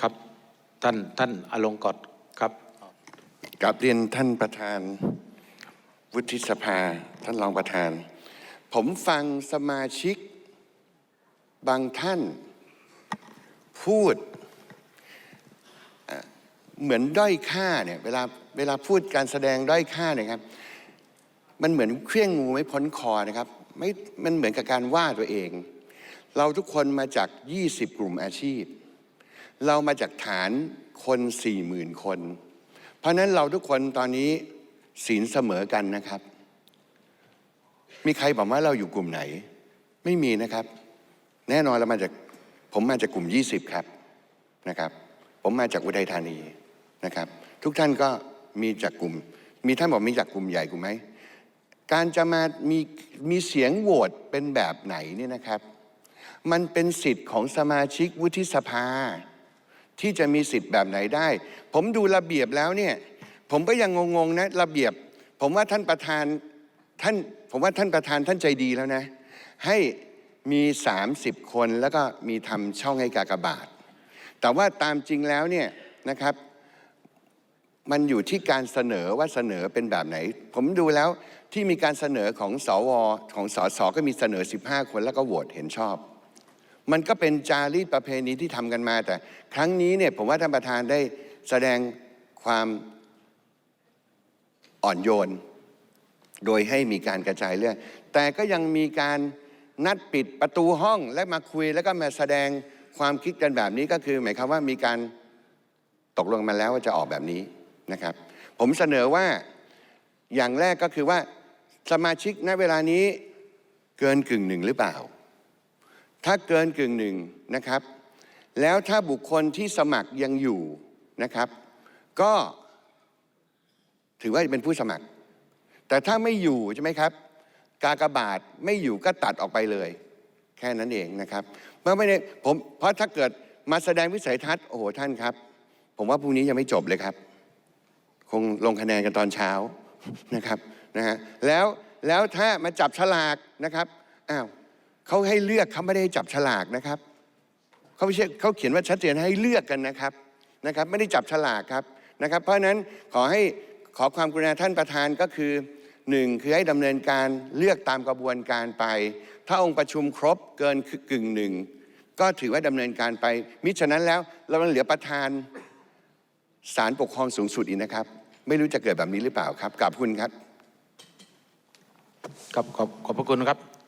ครับท่านท่านอลงกฎครับกราบเรียนท่านประธาน วุฒิสภา ท่านรองประธาน ผมฟังสมาชิก บางท่าน พูดเอ่อเหมือนด้อยค่าเนี่ยเวลาเวลาพูดการแสดงด้อยค่าเนี่ยครับ มันเหมือนเครื่องงูไม่พ้นคอนะครับไม่มันเหมือนกับการว่าตัวเอง เราทุกคนมาจาก 20 กลุ่มอาชีพ เรามาจากฐานคนสี่หมื่นคน เพราะนั้นเราทุกคนตอนนี้ศีลเสมอกันนะครับ มีใครบอกว่าเราอยู่กลุ่มไหน ไม่มีนะครับ แน่นอนเรามาจากผมมาจากกลุ่ม 20 ครับนะครับ ผมมาจากอุทัยธานีนะครับ ทุกท่านก็มีจากกลุ่ม มีท่านบอกมีจากกลุ่มใหญ่กลุ่มไหมการจะมามีมีเสียงโหวตเป็นแบบไหนเนี่ยนะครับ มันเป็นสิทธิ์ของสมาชิกวุฒิสภา ที่จะมีสิทธิ์แบบไหนได้ ผมดูระเบียบแล้วเนี่ย ผมก็ยังงงๆนะระเบียบ ผมว่าท่านประธานท่านผมว่าท่านประธานท่านใจดีแล้วนะ ให้มี 30 คนแล้วก็มีทำช่องให้กากบาท แต่ว่าตามจริงแล้วเนี่ยนะครับ มันอยู่ที่การเสนอว่าเสนอเป็นแบบไหน ผมดูแล้วที่มีการเสนอของสวของสสก็มีเสนอ 15 คนแล้วก็โหวตเห็นชอบ มันก็เป็นจารีตประเพณีที่ทำกันมา แต่ครั้งนี้เนี่ยผมว่าท่านประธานได้แสดงความอ่อนโยน โดยให้มีการกระจายเรื่อง แต่ก็ยังมีการนัดปิดประตูห้องและมาคุยแล้วก็มาแสดงความคิดกันแบบนี้ก็คือ หมายความว่ามีการตกลงมาแล้วว่าจะออกแบบนี้นะครับ ผมเสนอว่าอย่างแรกก็คือว่าสมาชิกณเวลานี้เกินกึ่งหนึ่งหรือเปล่า ถ้าเกินกึ่งหนึ่งนะครับ แล้วถ้าบุคคลที่สมัครยังอยู่นะครับ ก็ถือว่าเป็นผู้สมัคร แต่ถ้าไม่อยู่ใช่ไหมครับ กากบาทไม่อยู่ก็ตัดออกไปเลย แค่นั้นเองนะครับเมื่อไม่ได้ผมเพราะถ้าเกิดมาแสดงวิสัยทัศน์โอ้โหท่านครับ ผมว่าพรุ่งนี้ยังไม่จบเลยครับ คงลงคะแนนกันตอนเช้านะครับนะฮะแล้วแล้วถ้ามาจับฉลากนะครับอ้าว เขาให้เลือกเขาไม่ได้จับฉลากนะครับเขาไม่ใช่เขาเขียนว่าชัดเจนให้เลือกกันนะครับนะครับ ไม่ได้จับฉลากครับนะครับ เพราะฉะนั้นขอให้ขอความกรุณาท่านประธานก็คือหนึ่งคือให้ดำเนินการเลือกตามกระบวนการไป ถ้าองค์ประชุมครบเกินกึ่งหนึ่งก็ถือว่าดำเนินการไป มิฉะนั้นแล้วเราเหลือประธานศาลปกครองสูงสุดอีกนะครับ ไม่รู้จะเกิดแบบนี้หรือเปล่าครับกราบคุณครับครับขอบขอบพระคุณครับ